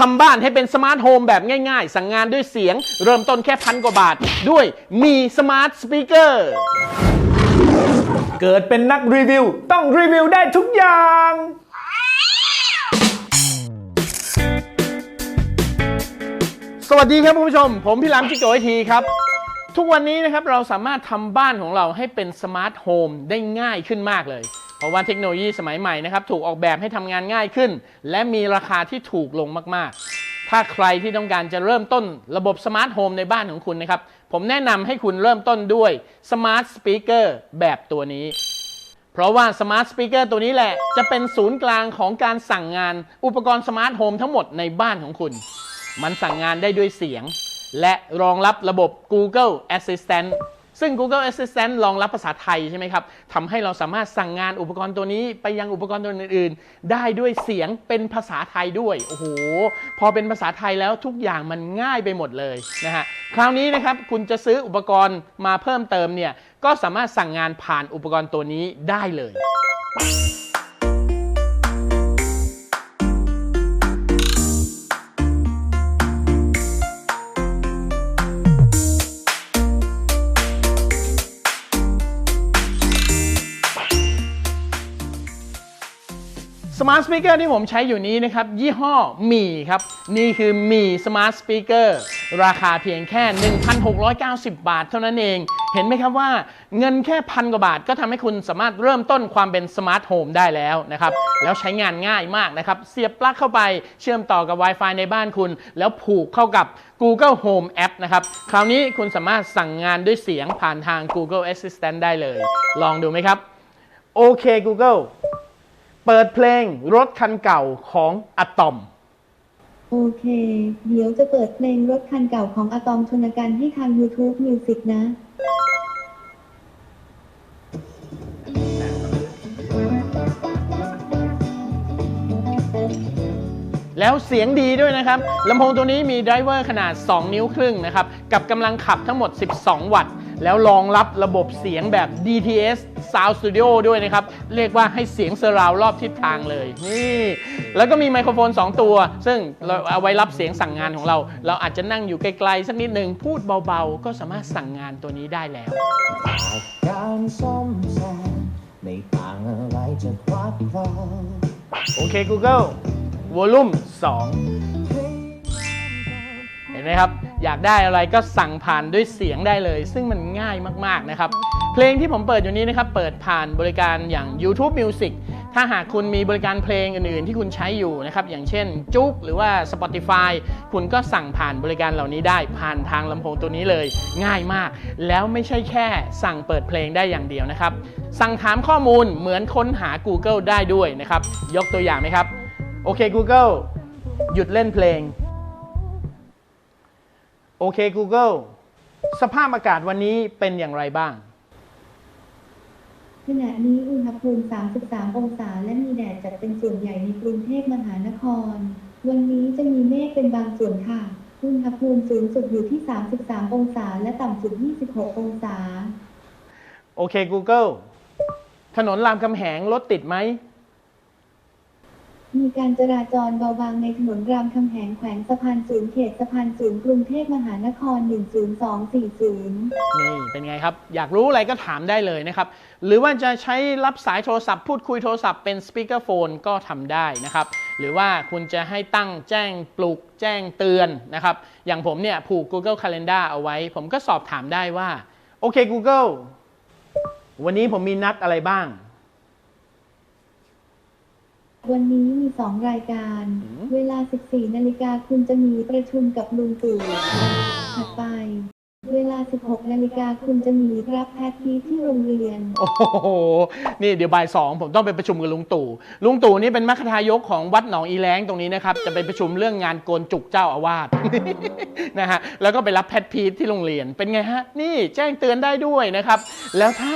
ทำบ้านให้เป็นสมาร์ทโฮมแบบง่ายๆ สั่งงานด้วยเสียง เริ่มต้นแค่พันกว่าบาท ด้วยมีสมาร์ทสปีกเกอร์เกิดเป็นนักรีวิว ต้องรีวิวได้ทุกอย่าง สวัสดีครับคุณผู้ชม ผมพี่หลามจิโกไอทีครับ ทุกวันนี้นะครับเราสามารถทำบ้านของเราให้เป็นสมาร์ทโฮมได้ง่ายขึ้นมากเลย เพราะว่าเทคโนโลยีสมัยใหม่นะครับถูกออกแบบให้ทำงานง่ายขึ้น และมีราคาที่ถูกลงมากๆ ถ้าใครที่ต้องการจะเริ่มต้นระบบสมาร์ทโฮมในบ้านของคุณนะครับ ผมแนะนำให้คุณเริ่มต้นด้วยสมาร์ทสปีกเกอร์แบบตัวนี้ เพราะว่าสมาร์ทสปีกเกอร์ตัวนี้แหละ จะเป็นศูนย์กลางของการสั่งงานอุปกรณ์สมาร์ทโฮมทั้งหมดในบ้านของคุณ มันสั่งงานได้ด้วยเสียง และรองรับระบบ Google Assistant ซึ่ง Google Assistant รองรับภาษาไทยใช่ไหมครับทำให้เราสามารถสั่งงานอุปกรณ์ตัวนี้ไปยังอุปกรณ์ตัวอื่นๆ ได้ด้วยเสียงเป็นภาษาไทยด้วย โอ้โห พอเป็นภาษาไทยแล้วทุกอย่างมันง่ายไปหมดเลยนะฮะ คราวนี้นะครับคุณจะซื้ออุปกรณ์มาเพิ่มเติมเนี่ย ก็สามารถสั่งงานผ่านอุปกรณ์ตัวนี้ได้เลย มาร์ทสปีกเกอร์ที่ผมใช้อยู่นี้นะครับ ยี่ห้อมีครับ นี่คือมีสมาร์ทสปีกเกอร์ราคาเพียงแค่ 1,690 บาทเท่านั้นเอง เห็นไหมครับว่าเงินแค่พันกว่าบาทก็ทำให้คุณสามารถเริ่มต้นความเป็นสมาร์ทโฮมได้แล้วนะครับ แล้วใช้งานง่ายมากนะครับ เสียบปลั๊กเข้าไปเชื่อมต่อกับ Wi-Fi ในบ้านคุณ แล้วผูกเข้ากับ Google Home App นะครับ คราวนี้คุณสามารถสั่งงานด้วยเสียงผ่านทาง Google Assistant ได้เลย ลองดูไหมครับ โอเค Google เปิดเพลงรถคันเก่าของอะตอม โอเค เดี๋ยวจะเปิดเพลงรถคันเก่าของอะตอมชนกันให้ทาง YouTube Music นะ แล้วเสียงดีด้วยนะครับลำโพงตัวนี้มีไดรเวอร์ขนาด 2 นิ้วครึ่งนะครับ กับกำลังขับทั้งหมด 12 วัตต์ แล้วรองรับระบบเสียงแบบ DTS Sound Studio ด้วยนะครับ เรียกว่าให้เสียงเซอร์ราวด์รอบทิศทางเลยนี่แล้วก็มีไมโครโฟน 2 ตัว ซึ่งเราเอาไว้รับเสียงสั่งงานของเรา เราอาจจะนั่งอยู่ไกลๆสักนิดหนึ่งพูดเบาๆ ก็สามารถสั่งงานตัวนี้ได้แล้ว การซ่อมแซมไม่ต่างอะไรจากวัดวาโอเค Google Volume 2เห็นไหมครับ อยากได้อะไรก็สั่งผ่านด้วยเสียงได้เลย ซึ่งมันง่ายมากๆนะครับ เพลงที่ผมเปิดอยู่นี้นะครับเปิดผ่านบริการอย่าง YouTube Music ถ้าหากคุณมีบริการเพลงอื่นๆ ที่คุณใช้อยู่นะครับอย่างเช่นจุกหรือว่า Spotify คุณก็สั่งผ่านบริการเหล่านี้ได้ผ่านทางลำโพงตัวนี้เลย ง่ายมาก แล้วไม่ใช่แค่สั่งเปิดเพลงได้อย่างเดียวนะครับ สั่งถามข้อมูลเหมือนค้นหา Google ได้ด้วยนะครับ ยกตัวอย่างไหมครับ โอเค Google หยุดเล่นเพลง โอเค Google สภาพอากาศวันนี้เป็นอย่างไรบ้าง ขณะนี้อุณหภูมิ 33 องศาและมีแดดจัดเป็นส่วนใหญ่ในกรุงเทพมหานคร วันนี้จะมีเมฆเป็นบางส่วนค่ะ อุณหภูมิสูงสุดอยู่ที่ 33 องศาและต่ำสุด 26 องศา โอเค Google ถนนรามคำแหงรถติดไหม มีการจราจรเบาบางในถนนรามคำแหงแขวงสะพานสูงเขตสะพานสูงกรุงเทพมหานคร 10240 นี่เป็นไงครับ อยากรู้อะไรก็ถามได้เลยนะครับ หรือว่าจะใช้รับสายโทรศัพท์พูดคุยโทรศัพท์เป็นสปีกเกอร์โฟนก็ทำได้นะครับ หรือว่าคุณจะให้ตั้งแจ้งปลุกแจ้งเตือนนะครับ อย่างผมเนี่ยผูก Google Calendar เอาไว้ ผมก็สอบถามได้ว่า โอเค Google วันนี้ผมมีนัดอะไรบ้าง วันนี้มี 2 รายการ เวลา 14 นาฬิกาคุณจะมีประชุมกับลุงตู่ถัดไป เวลา 16 นาฬิกาคุณจะมีรับแพทย์ทีที่โรงเรียน โอ้โห นี่เดี๋ยวบ่ายสองผมต้องไปประชุมกับลุงตู่ ลุงตู่นี่เป็นมัคคทายกของวัดหนองอีแล้งตรงนี้นะครับ จะไปประชุมเรื่องงานโกนจุกเจ้าอาวาส นะฮะ แล้วก็ไปรับแพทย์พีทที่โรงเรียน เป็นไงฮะ นี่แจ้งเตือนได้ด้วยนะครับ แล้วถ้า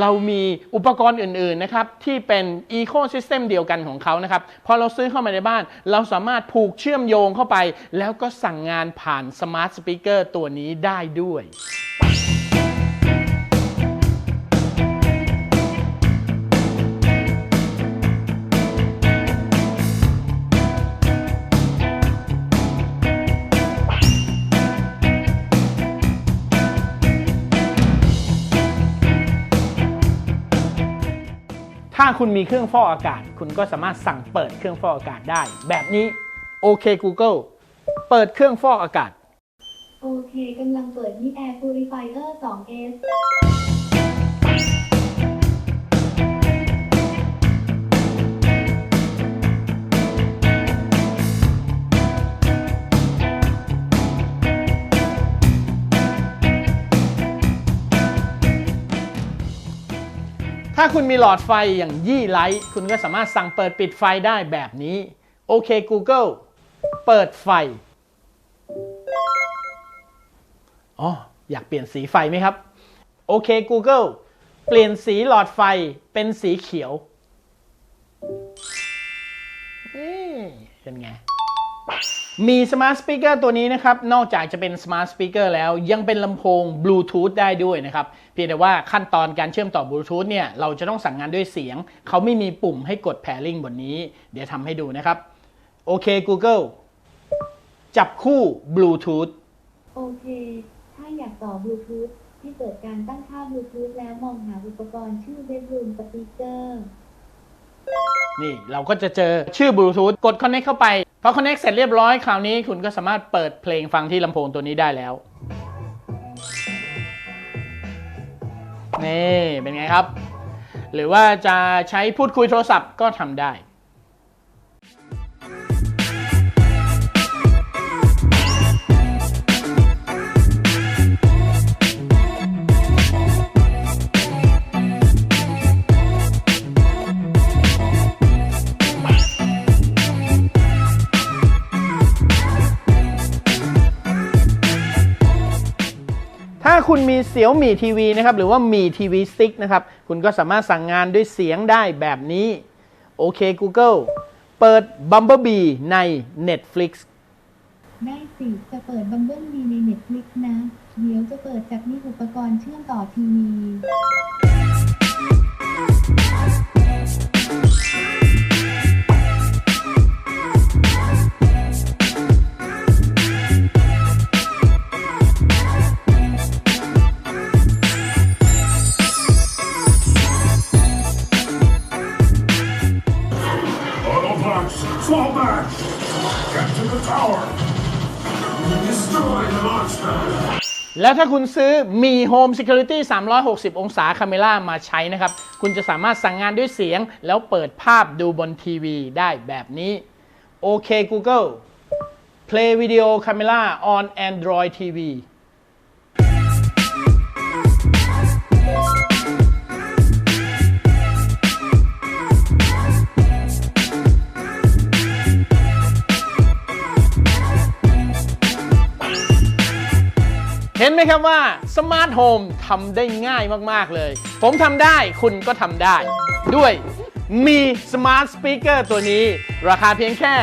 เรามีอุปกรณ์อื่นๆนะครับที่เป็นอีโค y ิสเต็มเดียวกันของเขานะครับ พอเราซื้อเข้ามาในบ้าน เราสามารถผูกเชื่อมโยงเข้าไป แล้วก็สั่งงานผ่านสมาร์ทสปีกเกอร์ตัวนี้ได้ด้วยวย ถ้าคุณมีเครื่องฟอกอากาศ คุณก็สามารถสั่งเปิดเครื่องฟอกอากาศได้ แบบนี้โอเค Google เปิดเครื่องฟอกอากาศ โอเคกำลังเปิดนี่แอร์ Purifier 2S ถ้าคุณมีหลอดไฟอย่างยี่ไลท์คุณก็สามารถสั่งเปิดปิดไฟได้แบบนี้ โอเค Google เปิดไฟ อ๋ออยากเปลี่ยนสีไฟไหมครับ โอเค Google เปลี่ยนสีหลอดไฟเป็นสีเขียวเป็นไง มีสมาร์ทสปีกเกอร์ตัวนี้นะครับ นอกจากจะเป็นสมาร์ทสปีกเกอร์แล้วยังเป็นลำโพงบลูทูธได้ด้วยนะครับ เพียงแต่ว่าขั้นตอนการเชื่อมต่อบลูทูธเนี่ย เราจะต้องสั่งงานด้วยเสียง เขาไม่มีปุ่มให้กด pairing บนนี้ เดี๋ยวทำให้ดูนะครับ โอเค Google จับคู่บลูทูธโอเค อยากต่อบลูทูธให้เปิดการตั้งค่าบลูทูธแล้วมองหาอุปกรณ์ชื่อ Bedroom Speaker นี่เราก็จะเจอชื่อบลูทูธกด Connect เข้าไปพอ Connect เสร็จเรียบร้อยคราวนี้คุณก็สามารถเปิดเพลงฟังที่ลำโพงตัวนี้ได้แล้ว นี่ เป็นไงครับ หรือว่าจะใช้พูดคุยโทรศัพท์ก็ทำได้ ถ้าคุณมีเสียวมีทีวีนะครับหรือว่ามีทีวีสติ๊กนะครับคุณก็สามารถสั่งงานด้วยเสียงได้แบบนี้ โอเค Google เปิด Bumblebee ใน Netflix ได้สิจะเปิดบัมเบิลบีใน Netflix นะ เดี๋ยวจะเปิดจากนี่อุปกรณ์เชื่อมต่อทีวี แล้วถ้าคุณซื้อมี Home Security 360 องศาคาเมล่ามาใช้นะครับ คุณจะสามารถสั่งงานด้วยเสียง แล้วเปิดภาพดูบนทีวีได้แบบนี้โอเค Google Play Video Camera on Android TV นไหมครับว่าสมาร์ทโฮมทำได้ง่ายมาก ๆ เลย ผมทำได้คุณก็ทำได้ ด้วยมีสมาร์ทสปีกเกอร์ตัวนี้ ราคาเพียงแค่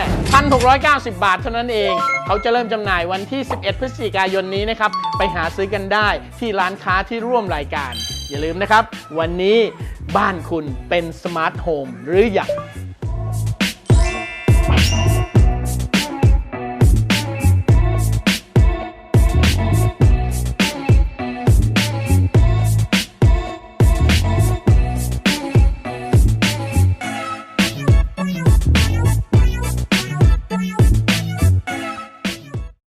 1,690 บาทเท่านั้นเอง เขาจะเริ่มจำหน่ายวันที่ 11 พฤศจิกายนนี้นะครับ ไปหาซื้อกันได้ที่ร้านค้าที่ร่วมรายการ อย่าลืมนะครับ วันนี้บ้านคุณเป็นสมาร์ทโฮมหรือยัง